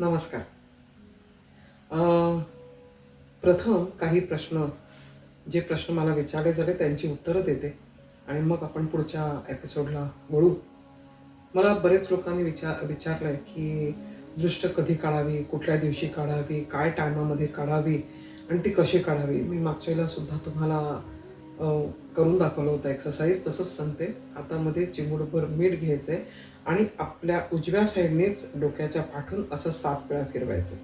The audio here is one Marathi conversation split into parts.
नमस्कार. प्रथम काही प्रश्न जे प्रश्न मला विचारले झाले त्यांची उत्तरं देते. आणि मग आपण पुढच्या एपिसोडला वळू. मला बरेच लोकांनी विचार विचारलंय की दृष्ट कधी काढावी कुठल्या दिवशी काढावी काय टायमामध्ये काढावी आणि ती कशी काढावी? मी मागच्या वेळेला सुद्धा तुम्हाला करून दाखवलं होतं. एक्सरसाइज तसंच सांगते हातामध्ये चिमूटभर मीठ घ्यायचं आहे आणि आपल्या उजव्या साईडनेच डोक्याच्या पाठून असं सात वेळा फिरवायचं.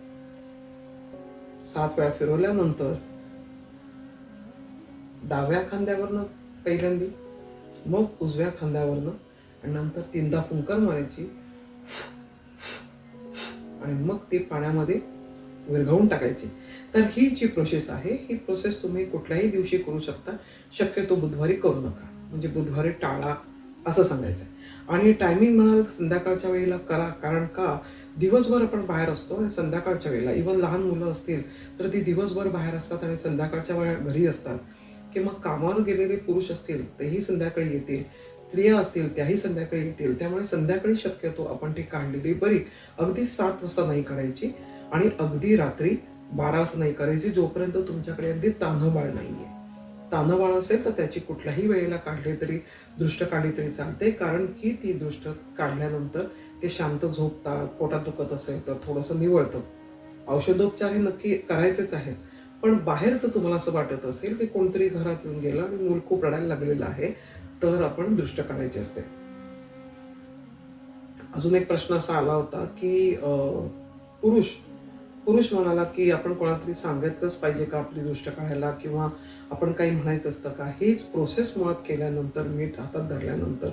सात वेळा फिरवल्यानंतर डाव्या खांद्यावरनं पहिल्यांदी मग उजव्या खांद्यावरनं आणि नंतर तीनदा फुंकर मारायची. आणि मग ती पाण्यामध्ये विरघळून टाकायची. तर ही जी प्रोसेस आहे ही प्रोसेस तुम्ही कुठल्याही दिवशी करू शकता. शक्यतो बुधवारी करू नका. म्हणजे बुधवारी टाळा असं सांगायचं. आणि टायमिंग म्हणाल तर संध्याकाळच्या वेळेला करा. कारण का? दिवसभर आपण बाहेर असतो आणि संध्याकाळच्या वेळेला. इवन लहान मुलं असतील तर ती दिवसभर बाहेर असतात आणि संध्याकाळच्या वेळा घरी असतात. किंवा कामावर गेलेले पुरुष असतील तेही संध्याकाळी येतील. स्त्रिया असतील त्याही संध्याकाळी येतील. त्यामुळे संध्याकाळी शक्यतो आपण ती काढलेली बरी. अगदी सात वाजता नाही करायची. आणि अगदी रात्री बारा वाजता नाही करायची जोपर्यंत तुमच्याकडे अगदी तान्हबाळ आहे तानवाळ असेल तर त्याची कुठल्याही वेळेला काढली तरी दृष्ट काढली तरी चालते. कारण की ती दृष्ट काढल्यानंतर ते शांत झोपतात पोटात दुखत असेल तर थोडंसं निवळतं. औषधोपचार हे नक्की करायचेच आहेत. पण बाहेरचं तुम्हाला असं वाटत असेल की कोणतरी घरात येऊन गेलं आणि मूल खूप रडायला लागलेलं आहे तर आपण दृष्ट काढायची असते. अजून एक प्रश्न असा आला होता की पुरुष पुरुष म्हणाला की आपण कोणातरी तरी सांगितलंच पाहिजे का आपली दृष्ट काढायला किंवा आपण काही म्हणायचं असतं का? हेच प्रोसेस मुळात केल्यानंतर मीठ हातात धरल्यानंतर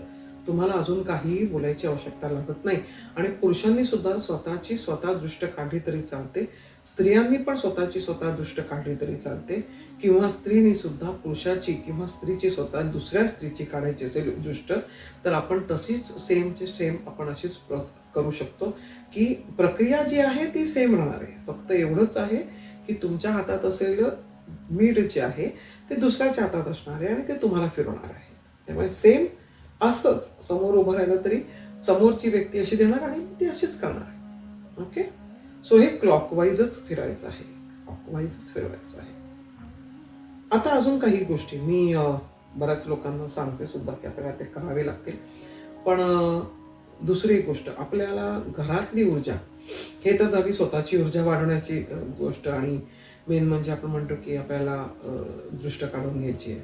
तुम्हाला अजून काहीही बोलायची आवश्यकता लागत नाही. आणि पुरुषांनी सुद्धा स्वतःची स्वतः दृष्ट काढली तरी चालते. स्त्रियांनी पण स्वतःची स्वतः दृष्ट काढली तरी चालते. किंवा स्त्रीनी सुद्धा पुरुषाची किंवा स्त्रीची स्वतः दुसऱ्या स्त्रीची काढायची असेल दृष्ट तर आपण तशीच सेमची सेम आपण अशीच करू शकतो की प्रक्रिया जी आहे ती सेम राहणार आहे. फक्त एवढंच आहे की तुमच्या हातात असलेलं मीठ जे आहे ते दुसऱ्याच्या हातात असणार आहे आणि ते तुम्हाला फिरवणार आहे. त्यामुळे सेम असंच समोर उभं राहिलं तरी समोरची व्यक्ती अशी देणार आणि ती अशीच करणार आहे. ओके सो हे क्लॉकवाईजच फिरायचं आहे. क्लॉकवाईजच फिरवायचं आहे. आता अजून काही गोष्टी. मी बऱ्याच लोकांना सांगते सुद्धा की आपल्याला ते करावे लागतील. पण दुसरी एक गोष्ट आपल्याला घरातली ऊर्जा हे तर झाली स्वतःची ऊर्जा वाढवण्याची गोष्ट आणि मेन म्हणजे आपण म्हणतो की आपल्याला दृष्ट काढून घ्यायची आहे.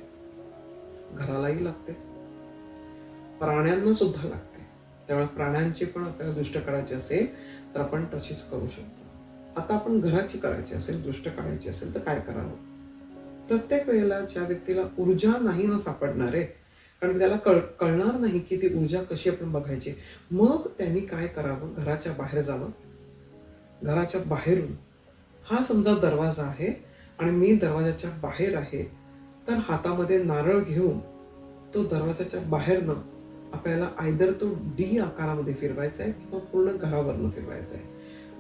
घरालाही लागते. प्राण्यांना सुद्धा लागते. त्यामुळे प्राण्यांची पण आपल्याला दृष्ट काढायची असेल तर आपण तशीच करू शकतो. आता आपण घराची करायची असेल दृष्ट काढायची असेल तर काय करावं? प्रत्येक वेळेला ज्या व्यक्तीला ऊर्जा नाही ना सापडणार आहे कारण त्याला कळ कळणार नाही की ती ऊर्जा कशी आपण बघायची. मग त्यांनी काय करावं? घराच्या बाहेर जावं. घराच्या बाहेरून. हा समजा दरवाजा आहे आणि मी दरवाजाच्या बाहेर आहे तर हातामध्ये नारळ घेऊन तो दरवाजाच्या बाहेरनं आपल्याला आयदर तो डी आकारामध्ये फिरवायचा आहे किंवा पूर्ण घरावरनं फिरवायचा आहे.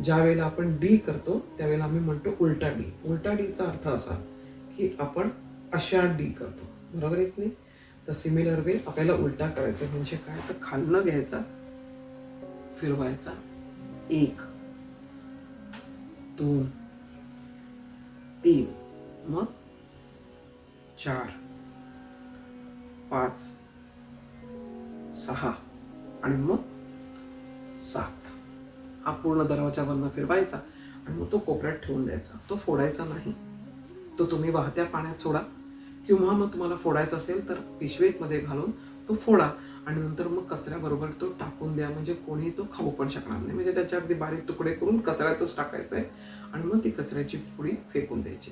ज्या वेळेला आपण डी करतो त्यावेळेला आम्ही म्हणतो उलटा डी. उलटा डीचा अर्थ असा की आपण अशा डी करतो. बरोबर येत नाही? तर सिमिलर वे आपल्याला उलटा करायचा म्हणजे काय? तर खालनं घ्यायचा फिरवायचा. एक दोन तीन मग चार पाच सहा आणि मग सात. हा पूर्ण दरवाजावरनं फिरवायचा आणि मग तो कोपऱ्यात ठेवून द्यायचा. तो फोडायचा नाही. तो तुम्ही वाहत्या पाण्यात सोडा. किंवा मग तुम्हाला फोडायचा असेल तर पिशवीमध्ये घालून तो फोडा आणि नंतर मग कचऱ्याबरोबर तो टाकून द्या. म्हणजे कोणी तो खाऊ पण शकणार नाही. म्हणजे त्याच्या अगदी बारीक तुकडे करून कचऱ्यातच टाकायचं आहे आणि मग ती कचऱ्याची पुडी फेकून द्यायची.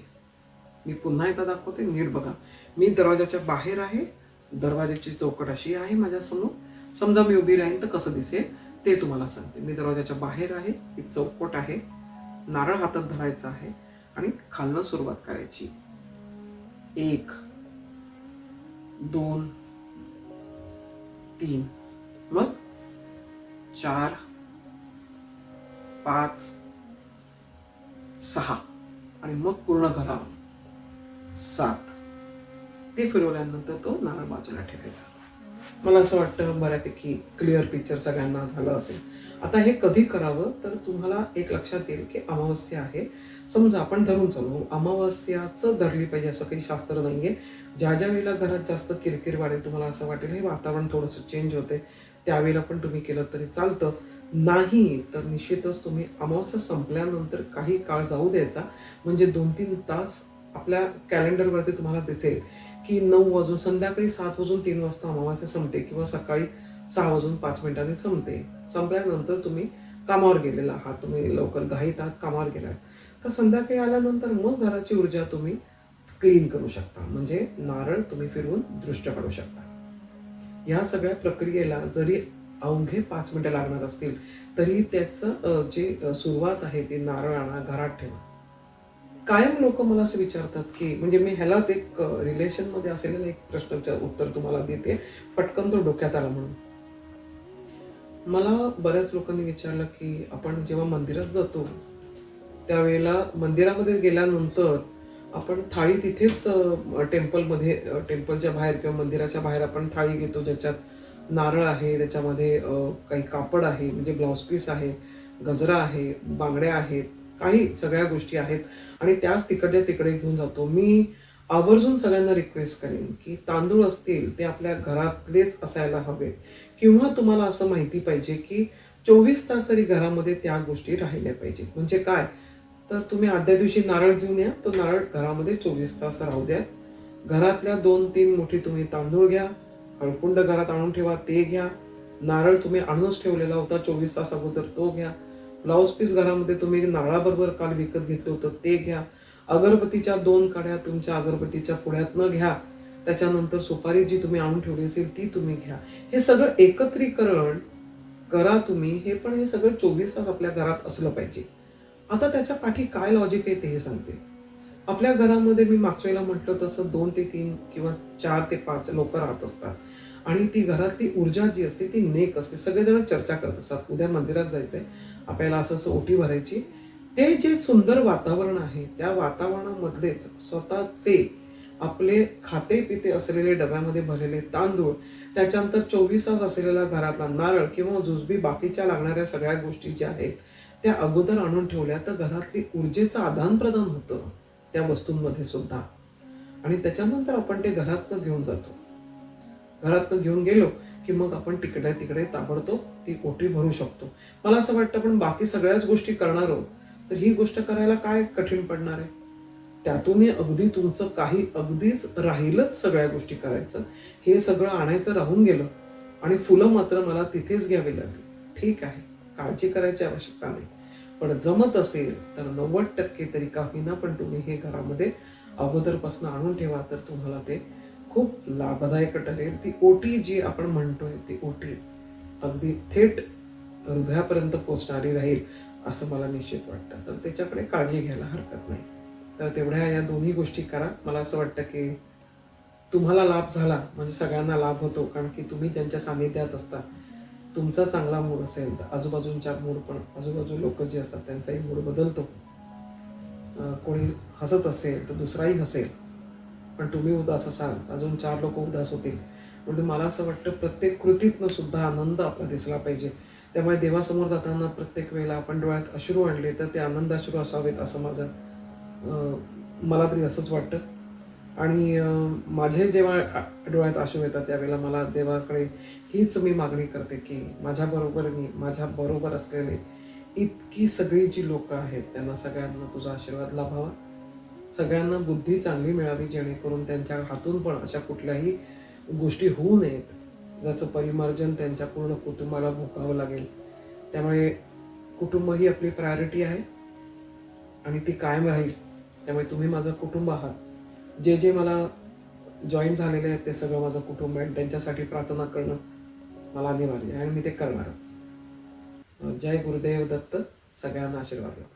मी पुन्हा एकदा दाखवते नीट बघा. मी दरवाजाच्या बाहेर आहे. दरवाजाची चौकट अशी आहे माझ्यासमोर. समजा मी उभी राहीन तर कसं दिसेल? ते तुम्हाला सांगते. मी दरवाजाच्या बाहेर आहे. ही चौकट आहे. नारळ हातात धरायचा आहे आणि खालनं सुरुवात करायची. एक दोन तीन मग चार पाच सहा आणि मग पूर्ण घरावर सात. ते फिरवल्यानंतर तो नारळ बाजूला ठेवायचा. मला असं वाटतं बऱ्यापैकी क्लिअर पिक्चर सगळ्यांना झालं असेल. आता हे कधी करावं? तर तुम्हाला एक लक्षात येईल की अमावस्या आहे. समजा आपण धरून चालू अमावस्याचं धरली पाहिजे असं काही शास्त्र नाही आहे ज्या ज्या वेळेला घरात जास्त किरकिर वाढेल तुम्हाला असं वाटेल हे वातावरण थोडंसं चेंज होते त्यावेळेला पण तुम्ही केलं तरी चालतं. नाही तर निश्चितच तुम्ही अमावस्या संपल्यानंतर काही काळ जाऊ द्यायचा. म्हणजे दोन तीन तास आपल्या कॅलेंडरवरती तुम्हाला दिसेल की नऊ वाजून संध्याकाळी सात वाजून तीन वाजता अमावस्या संपते किंवा सकाळी सहा वाजून पाच मिनिटांनी संपते. संपल्यानंतर तुम्ही कामावर गेलेला आहात. तुम्ही लवकर घाईत आहात कामावर गेलात. तर संध्याकाळी आल्यानंतर मग घराची ऊर्जा तुम्ही क्लीन करू शकता. म्हणजे नारळ तुम्ही फिरवून दृष्ट काढू शकता. या सगळ्या प्रक्रियेला जरी अवघे पाच मिनिटं लागणार असतील तरी त्याचं जे सुरुवात आहे ती नारळ आणा घरात ठेवा. कायम लोक मला असं विचारतात की म्हणजे मी ह्यालाच एक रिलेशनमध्ये एक प्रश्नाचं उत्तर तुम्हाला देते. पटकन तो डोक्यात आला म्हणून. मला बऱ्याच लोकांनी विचारलं की आपण जेव्हा मंदिरात जातो त्यावेळेला मंदिरामध्ये गेल्यानंतर आपण थाळी तिथेच टेम्पलमध्ये टेम्पलच्या बाहेर किंवा मंदिराच्या बाहेर आपण थाळी घेतो ज्याच्यात नारळ आहे त्याच्यामध्ये काही कापड आहे म्हणजे ब्लाऊज पीस आहे गजरा आहे बांगड्या आहेत काही सगळ्या गोष्टी आहेत. आणि त्याच तिकडल्या तिकडे घेऊन जातो. मी आवर्जून सगळ्यांना रिक्वेस्ट करेन की तांदूळ असतील ते आपल्या घरातलेच असायला हवे किंवा तुम्हाला असं माहिती पाहिजे की चोवीस तास तरी घरामध्ये त्या गोष्टी राहिल्या पाहिजेत. म्हणजे काय? तर तुम्ही आदल्या दिवशी नारळ घेऊन या. तो नारळ घरामध्ये चोवीस तास राहू द्या. घरातल्या दोन तीन मोठी तुम्ही तांदूळ घ्या. हळकुंड घरात आणून ठेवा ते घ्या. नारळ तुम्ही आणूनच ठेवलेला होता चोवीस तास अगोदर तो घ्या. ब्लाऊज पीस घरामध्ये तुम्ही नारळाबरोबर काल विकत घेतलं होतं ते घ्या. अगरबत्तीच्या दोन काड्या तुमच्या अगरबत्तीच्या पुढ्यात न घ्या. त्याच्यानंतर सुपारी जी तुम्ही आणून ठेवली असेल ती तुम्ही घ्या. हे सगळं एकत्रीकरण करा तुम्ही हे पण हे सगळं चोवीस तास आपल्या घरात असलं पाहिजे. आता त्याच्या पाठी काय लॉजिक आहे ते हे सांगते. आपल्या घरामध्ये मी मागच्या वेळेला म्हटलं तसं दोन ते तीन किंवा चार ते पाच लोक राहत असतात. आणि ती घरातली ऊर्जा जी असते ती नेक असते. सगळेजण चर्चा करत असतात. उद्या मंदिरात जायचंय. आपल्याला असं असं ओटी भरायची. ते जे सुंदर वातावरण आहे त्या वातावरणामधलेच स्वतःचे आपले खाते पिते असलेले डब्यामध्ये भरलेले तांदूळ त्याच्यानंतर चोवीस तास असलेला घरातला नारळ किंवा जुजबी बाकीच्या लागणाऱ्या सगळ्या गोष्टी ज्या आहेत त्या अगोदर आणून ठेवल्या तर घरातली ऊर्जेचं आदान प्रदान होतं त्या वस्तूंमध्ये सुद्धा. आणि त्याच्यानंतर आपण ते घरातनं घेऊन जातो. घरातनं घेऊन गेलो की मग आपण तिकडे तिकडे ताबडतोब ती ओटी भरू शकतो. मला असं वाटतं आपण बाकी सगळ्याच गोष्टी करणार आहोत तर ही गोष्ट करायला काय कठीण पडणार आहे? त्यातूनही अगदी तुमचं काही अगदीच राहीलच सगळ्या गोष्टी करायचं. हे सगळं आणायचं राहून गेलं आणि फुलं मात्र मला तिथेच घ्यावी लागली. ठीक आहे काळजी करायची आवश्यकता नाही. पण जमत असेल तर नव्वद टक्के तरी का होईना पण तुम्ही हे घरामध्ये अगोदरपासून आणून ठेवा तर तुम्हाला ते खूप लाभदायक ठरेल. ती ओटी जी आपण म्हणतोय ती ओटी अगदी थेट हृदयापर्यंत पोचणारी राहील असं मला निश्चित वाटतं. तर त्याच्याकडे काळजी घ्यायला हरकत नाही. तर तेवढ्या या दोन्ही गोष्टी करा. मला असं वाटतं की तुम्हाला लाभ झाला म्हणजे सगळ्यांना लाभ होतो कारण की तुम्ही त्यांच्या सानिध्यात असता. तुमचा चांगला मूड असेल तर आजूबाजूंच्या मूड पण आजूबाजू लोक जे असतात त्यांचाही मूड बदलतो. कोणी हसत असेल तर दुसराही हसेल. पण तुम्ही उदास असाल अजून चार लोक उदास होतील. म्हणजे मला असं वाटतं प्रत्येक कृतीतनं सुद्धा आनंद आपला दिसला पाहिजे. त्यामुळे देवासमोर जाताना प्रत्येक वेळेला आपण डोळ्यात अश्रू आणले तर ते आनंद अश्रू असावेत असं माझं मला तरी असंच वाटतं. आणि माझे जेव्हा डोळ्यात अश्रू येतात त्यावेळेला मला देवाकडे हीच मी मागणी करते की माझ्या माझ्याबरोबर माझ्या बरोबर असलेले इतकी सगळी जी लोक आहेत त्यांना सगळ्यांना तुझा आशीर्वाद लाभावा. सगळ्यांना बुद्धी चांगली मिळावी जेणेकरून त्यांच्या हातून पण अशा कुठल्याही गोष्टी होऊ नयेत ज्याचं परिमार्जन त्यांच्या पूर्ण कुटुंबाला भोगावं लागेल. त्यामुळे कुटुंब ही आपली प्रायोरिटी आहे. आणि ती कायम राहील. त्यामुळे तुम्ही माझं कुटुंब आहात. जे जे मला जॉईन झालेले आहेत ते सगळं माझं कुटुंब आहे. आणि त्यांच्यासाठी प्रार्थना करणं मला अनिवार्य आहे आणि मी ते करणारच. जय गुरुदेव दत्त. सगळ्यांना आशीर्वाद लाभो.